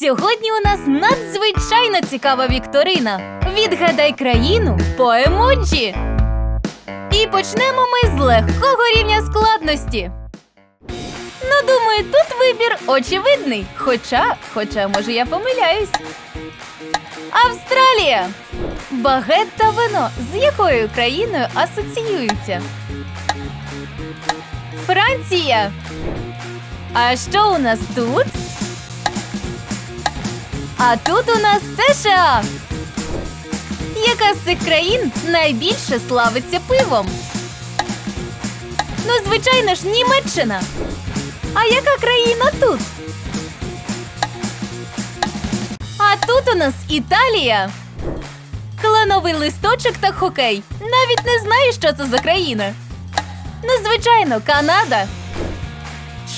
Сьогодні у нас надзвичайно цікава вікторина. Відгадай країну по емоджі. І почнемо ми з легкого рівня складності. Ну, думаю, тут вибір очевидний. Хоча, хоча, може, я помиляюсь. Австралія. Багет та вино з якою країною асоціюються? Франція. А що у нас тут? А тут у нас США. Яка з цих країн найбільше славиться пивом? Ну, звичайно ж, Німеччина. А яка країна тут? А тут у нас Італія. Кленовий листочок та хокей. Навіть не знаю, що це за країна. Ну, звичайно, Канада.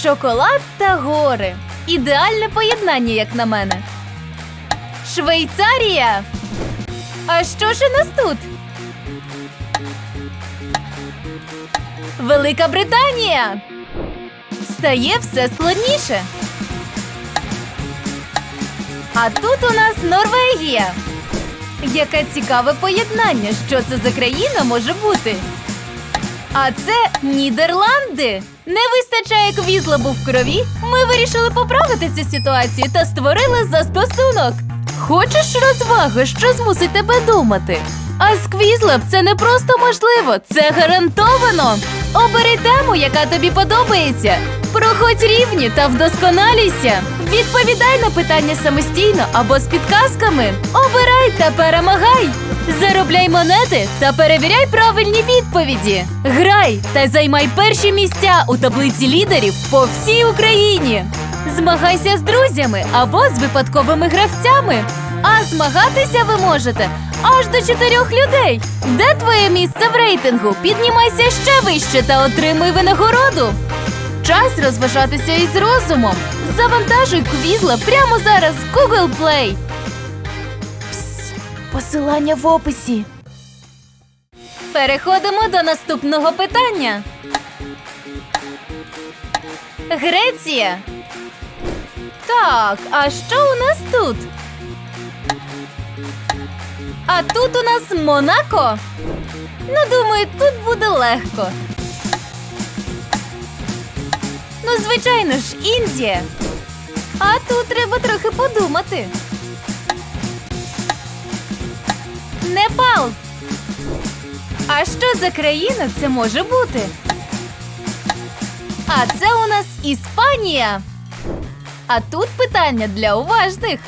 Шоколад та гори. Ідеальне поєднання, як на мене. Швейцарія. А що ж у нас тут? Велика Британія. Стає все складніше. А тут у нас Норвегія. Яке цікаве поєднання, що це за країна може бути. А це Нідерланди. Не вистачає квізлабу в крові. Ми вирішили поправити цю ситуацію та створили застосунок. Хочеш розваги, що змусить тебе думати? А сквізлаб це не просто можливо, це гарантовано. Обери тему, яка тобі подобається. Проходь рівні та вдосконалійся. Відповідай на питання самостійно або з підказками. Обирай та перемагай. Заробляй монети та перевіряй правильні відповіді. Грай та займай перші місця у таблиці лідерів по всій Україні. Змагайся з друзями або з випадковими гравцями. А змагатися ви можете аж до чотирьох людей. Де твоє місце в рейтингу? Піднімайся ще вище та отримуй винагороду. Час розважатися із розумом. Завантажуй квізла прямо зараз в Google Play. Пс, посилання в описі. Переходимо до наступного питання. Греція. Так, а що у нас тут? А тут у нас Монако. Ну, думаю, тут буде легко. Ну, звичайно ж, Індія. А тут треба трохи подумати. Непал. А що за країна це може бути? А це у нас Іспанія. А тут питання для уважних.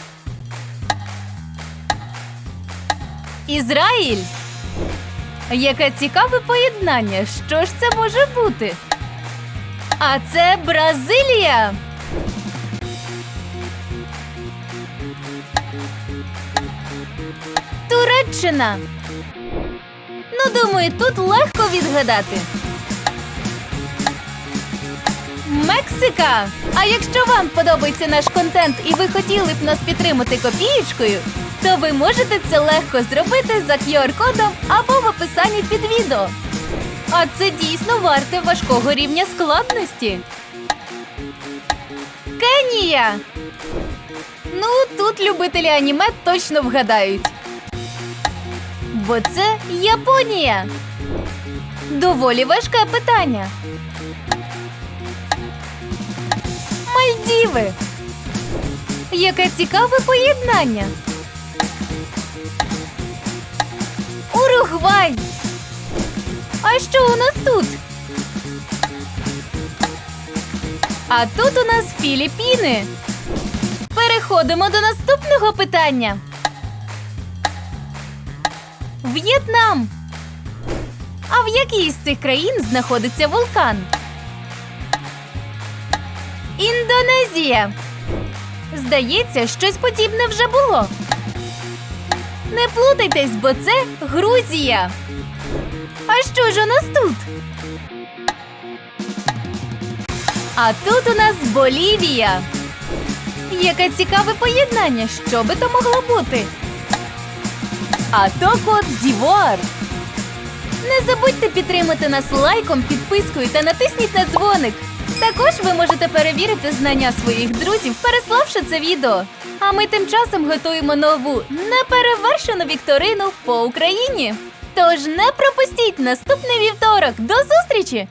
Ізраїль. Яке цікаве поєднання. Що ж це може бути? А це Бразилія. Туреччина. Ну, думаю, тут легко відгадати. Мексика! А якщо вам подобається наш контент і ви хотіли б нас підтримати копієчкою, то ви можете це легко зробити за QR-кодом або в описанні під відео. А це дійсно варте важкого рівня складності. Кенія! Ну, тут любителі аніме точно вгадають. Бо це Японія. Доволі важке питання. Мальдіви. Яке цікаве поєднання. Уругвай. А що у нас тут? А тут у нас Філіппіни. Переходимо до наступного питання. В'єтнам. А в якій з цих країн знаходиться вулкан? Індонезія. Здається, щось подібне вже було. Не плутайтесь, бо це Грузія. А що ж у нас тут? А тут у нас Болівія. Яке цікаве поєднання, що би то могло бути? А то кот Дівуар. Не забудьте підтримати нас лайком, підпискою та натисніть на дзвоник. Також ви можете перевірити знання своїх друзів, переславши це відео. А ми тим часом готуємо нову неперевершену вікторину по Україні. Тож не пропустіть наступний вівторок. До зустрічі!